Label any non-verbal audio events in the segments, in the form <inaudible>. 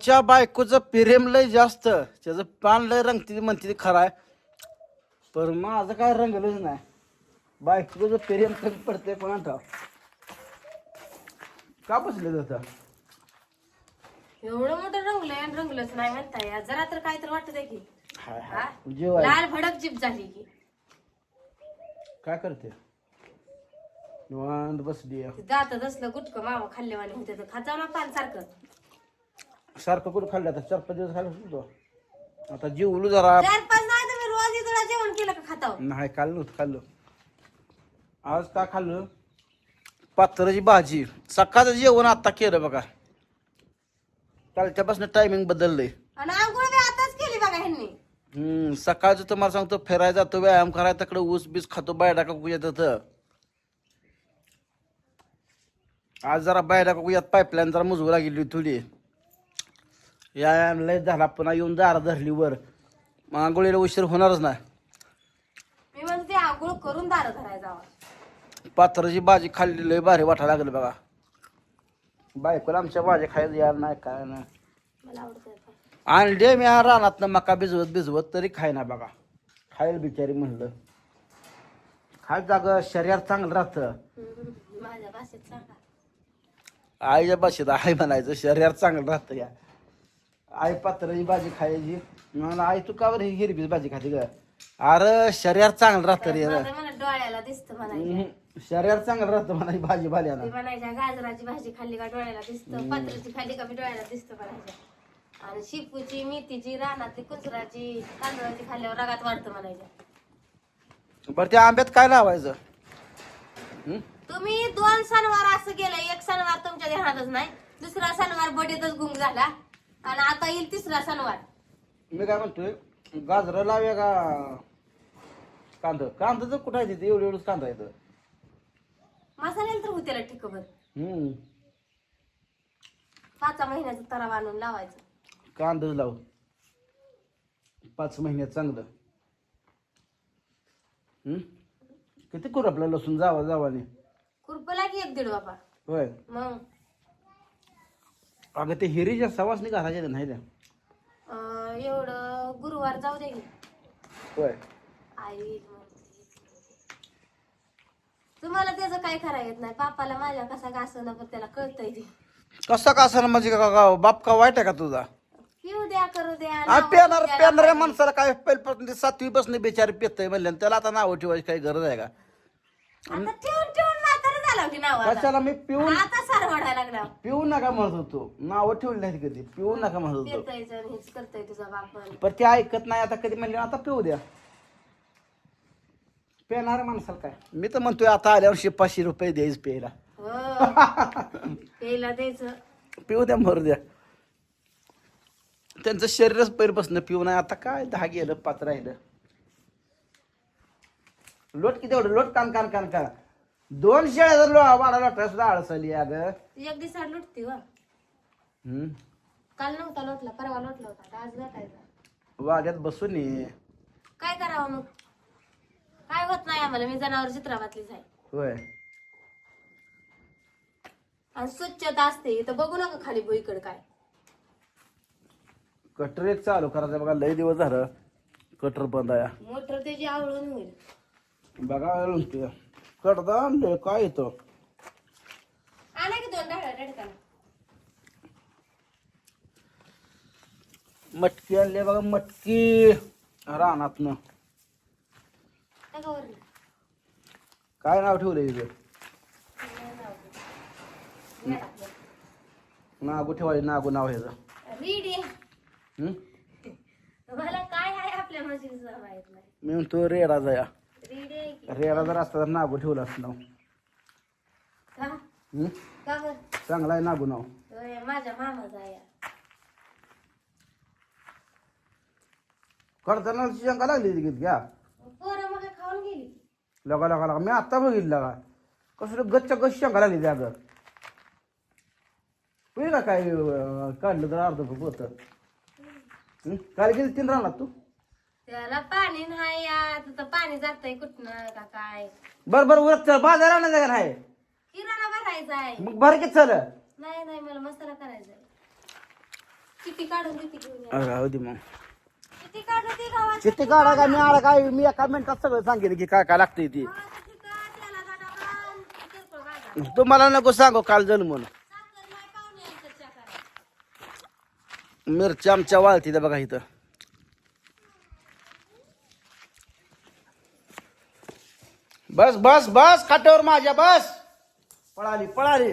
च्या बायकोचं प्रेम लय जास्त. त्याचं पान लय रंगती म्हणते खरं आहे. पण माझं काय रंगलंच नाही. बायकोचं प्रेम कमी पडते कोणा ठाव का बसले जातं एवढं मोठं रंगलंय आणि रंगलंच नाही म्हणताय. या. जरा तर काय तर वाटत की. हाय हा? हाय जेवाय. लाल भडक जीप झाली की. काय करते? निवांत बसली आहे. ते दातात असलं गुटकं मावा खाल्लेवाने होते तर ना पान सारखं सारखं कुठं खाल्लं आता चार पाच दिवस खाल्लं होतो आता जेवलो जरा. चार पाच नाही तुम्ही रोज इथं जेवण केलं का नाही खाल्लं नव्हतं खाल्लं. आज का खाल्लं? पात्राची भाजी. सकाळचं जेवण आता केलं बघा. कालच्यापासून टायमिंग बदललंय. आणि आंघोळ बी आताच केली बघा ह्यांनी. हम्म सकाळचं तुम्हाला सांगतो फिरायला जातो व्यायाम करायला तिकडे ऊस बीस खातो बायडा काकू येतात आज जरा बायडा काकू यात पाईपलाईन जरा मुजवू गेली थोडी. व्यायाम लय झाला पुन्हा येऊन दारा धरली वर मग आंघोळीला उशीर होणारच मी म्हणते आंघोळ करून दार पात्राची भाजी खाल्ली लय भारी वाटायला लागलं बघा. बायकोला आमच्या भाजी खायला यार नाही काय मला आवडत नाही. आणले मी रानात मका भिजवत भिजवत तरी खायना बघा. खायला बिचारी म्हणलं. खाय जाग शरीर चांगलं राहतं. हम्म, माझ्या भाषेत सांगा. आईच्या भाषेत आई म्हणायचं शरीर चांगलं राहतं या. आई पात्राची भाजी खायची. म्हणून आई तू का बरं ही हिरवीच भाजी खाते ग? अरे शरीर चांगलं राहतं रे. मला डोळ्याला दिसतं म्हणायचं. हम्म. शरीर चांगलं राहतं म्हणायची भाजी म्हणायच्या गाजराची भाजी खाल्ली का डोळ्याला दिसतं? पात्राची खाल्ली का बी डोळ्याला दिसतं म्हणायच्या आणि शिपूची मेथीची रानातली कुचराची तांदळाची खाल्ल्यावर रगात वाढतं म्हणायच्या बरं त्या आंब्यात काय लावायचं? हम्म? तुम्ही दोन सणवार असं गेलं एक सणवार तुमच्या ध्यानातच नाही दुसरा सणवार बडीतच गुंग झाला. आणि आता येईल तिसरा सणवार. मी काय म्हणतोय गाजरं लावूया का कांदा? कांदा तर कुठं आहे तिथे? एवढं एवढंच कांदा येतं मसाल्याला तर होत्याला ठिकभर हम्म. पाच महिन्याचा तरा आणून लावायचं. कांदाच लाव पाच महिन्यात चांगलं. हम्म. किती करू आपलं लसूण जावा जावाने? खुरपला की एक दीड बाबा. होय. मग. अगं ते हिरीच्या सवासनी घालायच्या नाही त्या? अं, एवढं गुरुवार जाऊ दे. की होय. आई म्हणते. तुम्हाला त्याचं काय करा येत नाही? पापाला माझ्या कसा घासणं पण त्याला कळतंय ते. कसा का असं म्हणजे का का बाप का वाईट आहे का तुझा? पिऊ द्या करू द्या आ, नावं पेणार द्यायला पेणाऱ्या पाहिजे. माणसाला काय पहिल्यापासून ते सातवी बसणे बेचारी पेतय म्हणले त्याला आता नाव ठेवायची काही गरज आहे का? आता ठेवून ठेवून की नाव कशाला मी पिऊन आता लागला. पिऊ नका म्हणत होतो. नाव ठेवली नाही कधी. पिऊ नका म्हणत होतो. पेतायचं आणि हेच करतोय तुझा बाप पण. ते ऐकत नाही. आता कधी म्हणले आता पिऊ द्या. पेणार माणसाला काय? मी तर म्हणतोय आता आल्यावर पाचशे रुपये द्यायच प्यायला. हो. <laughs> पेला द्यायचं. पिऊ द्या मरू द्या. त्यांचं शरीरच पहिल्यापासून पिऊ नाही. आता काय? दहा गेलं पाच राहिलं. लोट किती एवढं? लोट कान कान कान का दोन शेळ्या जर लो वाडा लोटा सुद्धा आळस आली अग. एक दिवस आड लुटते वा. काल नव्हता लोटला परवा लोटला होता आता आज लोटायचा. वाड्यात बसून ये. काय करावं मग? काय होत नाही आम्हाला मी जनावर चित्राबातलीच आहे होय. आणि स्वच्छता असते इथं बघू नका खाली भुईकड काय. कटर एक चालू करायचं बघा लय दिवस झालं कटर बंद आहे. मोटर त्याची आवळून होईल. बघा कडदा आणलंय काय येतं? आणा की दोन डाळ्या रडकाला मटकी आणली बघा मटकी. रानातनं. वरनं. काय नाव ठेवलंय टाकलं. नागू ठेवायचं नागू नाव ह्याचं. रीड. आहे हम्म? मला काय आहे आपल्या म्हशीचं माहीत नाही. मी म्हणतो रेडा जाया रेडा जर असता तर नागू ठेवलं असतं नाव. का? हम्म? का बरं चांगला आहे नागू नाव. होय, माझ्या मामाचा आहे. करताना शंका लागली होती गीत घ्या. पोरं मग खाऊन गेली. लगा लगा लगा. मी आत्ता बघितलं का कसं गच्च्या गच्च शंका लागली त्या अगं. होईल का काय अं, काढलं तर अर्ध होत. काय गेली तीन राहणार तू? त्याला पाणी नाही पाणी जातंय कुठनं का काय? बरं बरं उरत चल बाजार आणा जागा नाही किराणा भरायचा आहे. मग भर की चल. नाही नाही मला मसाला करायचा आहे. चिठ्ठी काढून देते घेऊन या. राहू दे मग. काढून गावात. चिठ्ठी काढा का? मी आला काय? मी एका मिनिटात सगळं सांगेन की काय काय लागतंय ती. त्याला किरकोळ बाजार. तुम्हाला नको सांगू काल जण म्हणून. साखर नाही पाहुणे यांच्यात चहा करायला. मिरच्या आमच्या वाळती बघा इथं. बस बस बस खाट्यावर माझ्या बस. पळाली पळाली.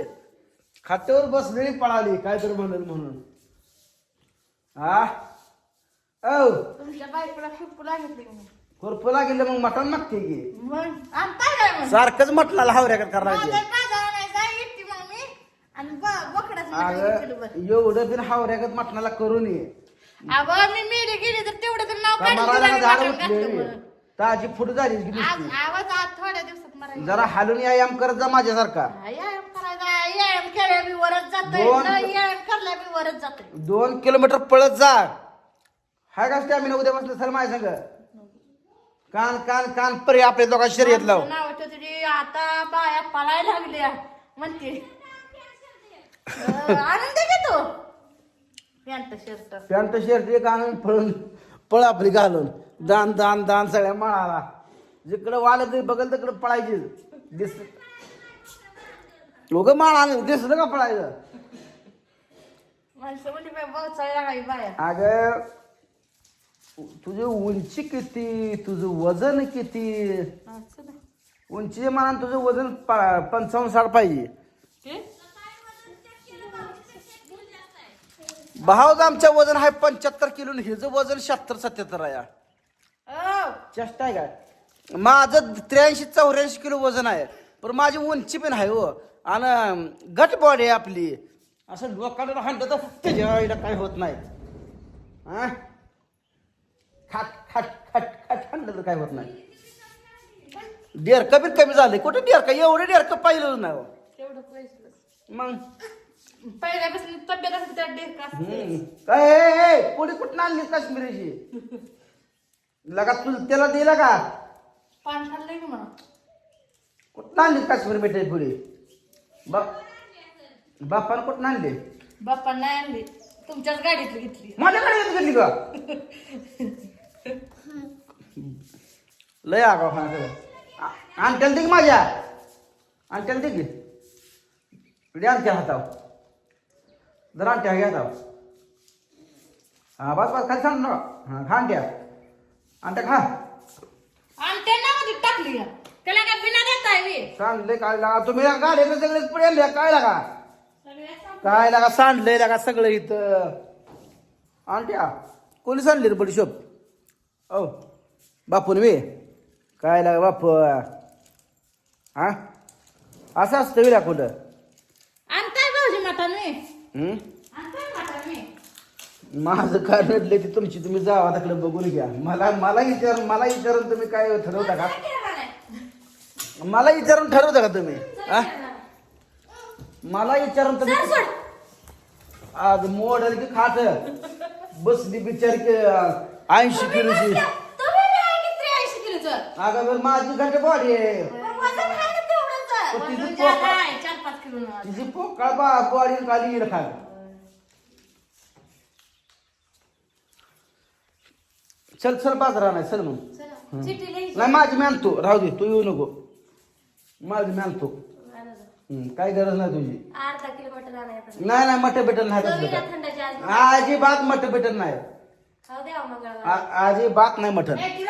खाट्यावर बसलेली पळाली काय तर म्हणून. म्हणून हा औ. तुमच्या बायकोला लागले खुरपला गेलं मग मटण मागते की? मग आणताय काय मग सारखंच मटणाला हावऱ्या करायचे एवढं बिन हावऱ्यागत मटणाला करून ये. मी मेले गेले तर तेवढं तर नाव ताजी फुट झाली की आज नुसती. आवाज आज थोड्या दिवसात मरायला जरा हालून व्यायाम करत जा माझ्यासारखा. व्यायाम करायचा व्यायाम केल्या बी वरच जातोय. दोन- न व्यायाम करल्या बी वरच जातोय. दोन किलोमीटर पळत जा. हाय का स्टॅमिना उद्या बसलं? सर माझ्या संग. कान कान कान परे आपल्या दोघा शर्यत लाव. नाव आता बाया पळायला लागल्या. म्हणते अं, आणून दे की तू. Pant shirt. पॅन्ट शर्ट एक आणून पळून पळ आपली घालून. दान दान दान सगळ्या मळाला. जिकडं वालं तरी बघल तिकडं पळायची. दिस लोक माळ दिसलं का पळायचं? अगं तुझी उंची किती तुझं वजन किती. उंचीच्या मानानं तुझं वजन पंचावन्न साठ पाहिजे? भावच आमच्या वजन आहे पंच्याहत्तर किलो हिचं वजन शहात्तर सत्याहत्तर आहे. चेष्टा आहे काय? माझं त्र्याऐंशी चौऱ्याऐंशी किलो वजन आहे. पण माझी उंची पण आहे हो. आणि गट बॉडी आहे आपली. असं लोकांना हाणलं तर त्याच्या काय होत नाही. हा? खाट खाट खाट खाट हाणलं तर काय होत नाही. डेरकं बी कमी झाले. कुठे डेरकं? एवढे डेरकं पाहिलं नाही हो. मग? पहिल्यापासून तब्येत असते त्या हम्म. काय पुढे कुठं आणली काश्मीरीची? <laughs> लगा तू त्याला दिला का पान खाल्लंय की म्हणा कुठं आणली काश्मीर मिठाई पुढे बाप बापानं कुठं आणली बाप्पा नाही आणली तुमच्याच गाडीतली घेतली. माझ्याकडे येत गेली का? लय आगाव हा आणत्याला दे माझ्या. आणत्याला दे की पिढी आणत्या हाताव जरा आणत्या घ्या हाताव हा बस बस खाली सांग ना. हा खा आणत्या आणत्या खा. आणि त्यांना मध्ये टाकली. या. त्याला काय बिना देताय मी सांडले काय लागा तुम्ही गाडीला सगळेच पुढे आणले. काय लागा काय लागा सांडलंय लागा सगळं इथं? आणत्या कोणी सांडले रे बडीशोप? औ. बापून मी काय लागा बापू? हा? असं असतं विला कुठं. आणताय भाऊजी मटण मी हं? माझं नडले ते तुमची तुम्ही जावा तिकडे बघून घ्या. मला मला विचार मला विचारून तुम्ही काय ठरवता का? मला विचारून ठरवता का तुम्ही? हा? मला विचारून तुम्ही आज मोडल की खात? बसली बिचारी ऐंशी की 83 किलोचं? अगं बरं माझी घट बॉडी आहे. पण तिचं पोकळ बा बॉडी खाली खाल. चल चल बाजारा नाही चल मग. चला, चिठ्ठी लिहायची. नाही माझी मी आणतो. राहू दे तू येऊ नको. माझी मी आणतो. आणा जा. हं, काय गरज नाही तुझी. अर्धा किलोमीटर आणायचं नाही नाही मट बेटल नाही चवीला तसलं थंडाची आज. अजिबात मट बेटल नाही. खाऊ द्या मंगळवार. आ- अजिबात नाही मटन राहिली